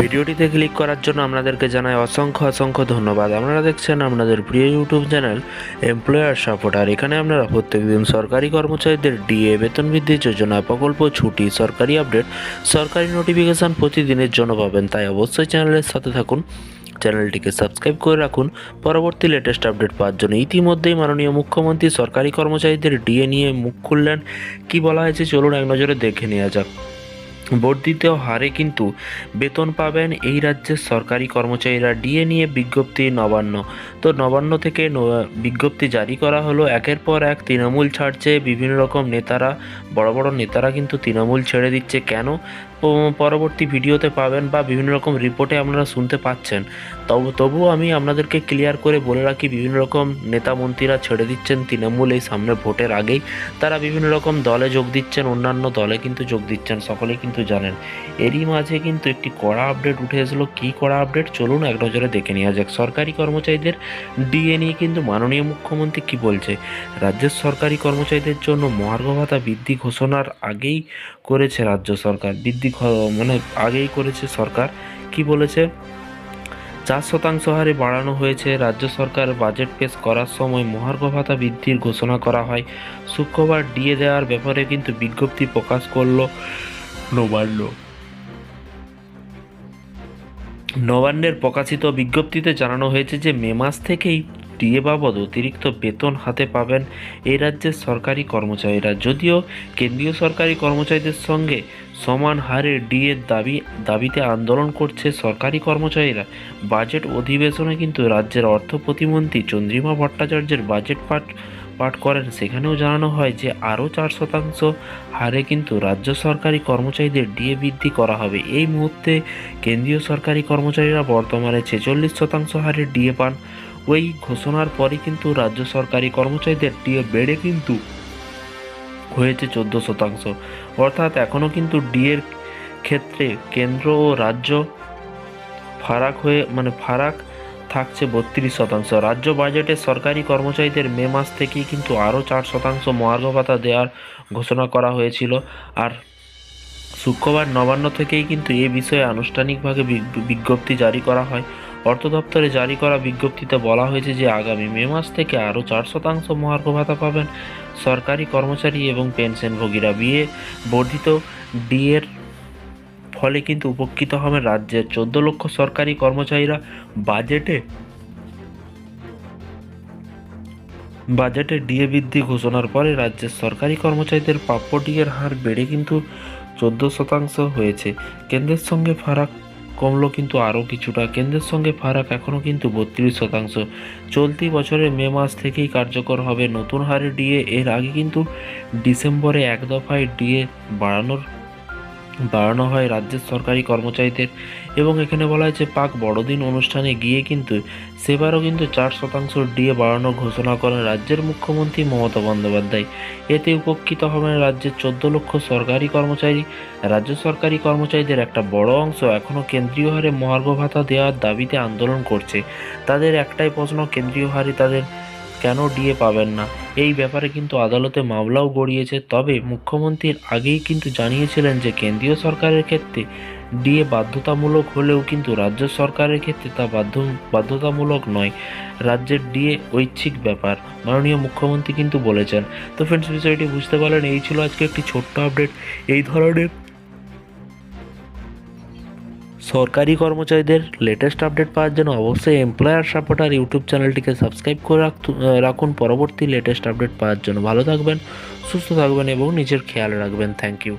ভিডিওটিতে ক্লিক করার জন্য আপনাদেরকে জানাই অসংখ্য অসংখ্য ধন্যবাদ। আপনারা দেখছেন আপনাদের প্রিয় ইউটিউব চ্যানেল এমপ্লয়ার সাপোর্টার। এখানে আপনারা প্রত্যেকদিন সরকারি কর্মচারীদের ডিএ, বেতন বৃদ্ধি যোজনা, প্রকল্প ছুটি, সরকারি আপডেট, সরকারি নোটিফিকেশন প্রতিদিনের জন্য পাবেন। তাই অবশ্যই চ্যানেলের সাথে থাকুন। চ্যানেলটিকে সাবস্ক্রাইব করে রাখুন। পরবর্তী লেটেস্ট আপডেট পাওয়ার জন্য। ইতিমধ্যেই মাননীয় মুখ্যমন্ত্রী সরকারি কর্মচারীদের ডিএ নিয়ে মুখ খুললেন। কি বলা হয়েছে চলুন এক নজরে দেখে নেওয়া যাক। বর্ধিত হারে কিন্তু বেতন পাবেন এই রাজ্যের সরকারি কর্মচারীরা। ডিএ নিয়ে বিজ্ঞপ্তি নবান্ন। তো নবান্ন থেকে বিজ্ঞপ্তি জারি করা হলো। একের পর এক তৃণমূল ছাড়ছে। বিভিন্ন রকম নেতারা, বড় বড় নেতারা কিন্তু তৃণমূল ছেড়ে দিচ্ছে। কেন? পরবর্তী ভিডিওতে পাবেন বা বিভিন্ন রকম রিপোর্টে আপনারা শুনতে পাচ্ছেন। তবু, তবুও আমি আপনাদেরকে ক্লিয়ার করে বলে রাখি, বিভিন্ন রকম নেতা মন্ত্রীরা ছেড়ে দিচ্ছেন তৃণমূল এই সামনে ভোটের আগেই। তারা বিভিন্ন রকম দলে যোগ দিচ্ছেন, অন্যান্য দলে কিন্তু যোগ দিচ্ছেন সকলেই কিন্তু জানেন। এরই মাঝে কিন্তু একটি কড়া আপডেট উঠে এসেছিল কী কড়া আপডেট চলুন এক নজরে দেখে নেওয়া যাক। সরকারি কর্মচারীদের ডিএ নিয়ে কিন্তু মাননীয় মুখ্যমন্ত্রী কি বলছে? রাজ্যের সরকারি কর্মচারীদের জন্য মহার্ঘ ভাতা বৃদ্ধি ঘোষণার আগেই করেছে রাজ্য সরকার। বৃদ্ধি ঘ- মানে আগেই করেছে সরকার। কি বলেছে? চার শতাংশ হারে বাড়ানো হয়েছে। রাজ্য সরকার বাজেট পেশ করার সময় মহার্ঘ ভাতা বৃদ্ধির ঘোষণা করা হয়। শুক্রবার ডিএ দেওয়ার ব্যাপারে কিন্তু বিজ্ঞপ্তি প্রকাশ করল নবান্ন। নবান্নের প্রকাশিত বিজ্ঞপ্তিতে জানানো হয়েছে যে, মে মাস থেকেই ডিএ বাবদ অতিরিক্ত বেতন হাতে পাবেন এই রাজ্যের সরকারি কর্মচারীরা। যদিও কেন্দ্রীয় সরকারি কর্মচারীদের সঙ্গে সমান হারে ডিএর দাবি, দাবিতে আন্দোলন করছে সরকারি কর্মচারীরা। বাজেট অধিবেশনে কিন্তু রাজ্যের অর্থ প্রতিমন্ত্রী চন্দ্রিমা ভট্টাচার্যের বাজেট পাঠ পাঠ করেন, সেখানেও জানানো হয় যে আরও চার শতাংশ হারে কিন্তু রাজ্য সরকারি কর্মচারীদের ডিএ বৃদ্ধি করা হবে। এই মুহূর্তে কেন্দ্রীয় সরকারি কর্মচারীরা বর্তমানে ছেচল্লিশ শতাংশ হারে ডিএ পান। ওই ঘোষণার পরই কিন্তু রাজ্য সরকারি কর্মচারীদের ডিএ বেড়ে কিন্তু হয়েছে চোদ্দ শতাংশ। অর্থাৎ এখনও কিন্তু ডিএর ক্ষেত্রে কেন্দ্র ও রাজ্য ফারাক হয়ে মানে ফারাক থাকছে বত্রিশ শতাংশ। রাজ্য বাজেটে সরকারি কর্মচারীদের মে মাস থেকেই কিন্তু আরও চার শতাংশ মহার্ঘ ভাতা দেওয়ার ঘোষণা করা হয়েছিল। আর শুক্রবার নবান্ন থেকেই কিন্তু এ বিষয়ে আনুষ্ঠানিকভাবে বিজ্ঞপ্তি জারি করা হয়। অর্থ দপ্তরে জারি করা বিজ্ঞপ্তিতে বলা হয়েছে যে, আগামী মে মাস থেকে আরও চার শতাংশ মহার্ঘ ভাতা পাবেন সরকারি কর্মচারী এবং পেনশনভোগীরা। বিয়ে বর্ধিত ডিএর ফলে কিন্তু উপকৃত হবেন রাজ্যের চোদ্দ লক্ষ সরকারি কর্মচারীরা বাজেটে বাজেটে ডিএ বৃদ্ধি ঘোষণার পরে রাজ্যের সরকারি কর্মচারীদের প্রাপ্য ডিএর হার বেড়ে কিন্তু চোদ্দ শতাংশ হয়েছে। কেন্দ্রের সঙ্গে ফারাক কমলো কিন্তু আরও কিছুটা। কেন্দ্রের সঙ্গে ফারাক এখনও কিন্তু বত্রিশ শতাংশ। চলতি বছরের মে মাস থেকেই কার্যকর হবে। নতুন হারে ডিএ এর আগে কিন্তু ডিসেম্বরে এক দফায় ডিএ বাড়ানোর বাড়ানো হয় রাজ্যের সরকারি কর্মচারীদের এবং এখানে বলা হয়েছে পাক বড়দিন অনুষ্ঠানে গিয়ে কিন্তু সেবারও কিন্তু চার শতাংশ ডিএ বাড়ানোর ঘোষণা করেন রাজ্যের মুখ্যমন্ত্রী মমতা বন্দ্যোপাধ্যায়। এতে উপকৃত হবেন রাজ্যের চোদ্দ লক্ষ সরকারি কর্মচারী। রাজ্য সরকারি কর্মচারীদের একটা বড় অংশ এখনও কেন্দ্রীয় হারে মহার্ঘ ভাতা দেওয়ার দাবিতে আন্দোলন করছে। তাদের একটাই প্রশ্ন, কেন্দ্রীয় হারে তাদের কেন ডিএ পাবেন না? এই ব্যাপারে কিন্তু আদালতে মামলাও গড়িয়েছে। তবে মুখ্যমন্ত্রীর আগেই কিন্তু জানিয়েছিলেন যে কেন্দ্রীয় সরকারের ক্ষেত্রে ডিএ বাধ্যতামূলক হলেও কিন্তু রাজ্য সরকারের ক্ষেত্রে তা বাধ্য, বাধ্যতামূলক নয়। রাজ্যের ডিএ ঐচ্ছিক ব্যাপার, মাননীয় মুখ্যমন্ত্রী কিন্তু বলেছেন। তো ফ্রেন্ডস বিষয়টি বুঝতে পারলেন। এই ছিল আজকে একটি ছোট্ট আপডেট এই ধরনের সরকারি কর্মচারীদের লেটেস্ট আপডেট পাওয়ার জন্য অবশ্যই এমপ্লয়ার সাপোর্টার ইউটিউব চ্যানেলটিকে সাবস্ক্রাইব করে রাখুন। পরবর্তী লেটেস্ট আপডেট পাওয়ার জন্য ভালো থাকবেন, সুস্থ থাকবেন এবং নিজের খেয়াল রাখবেন। Thank you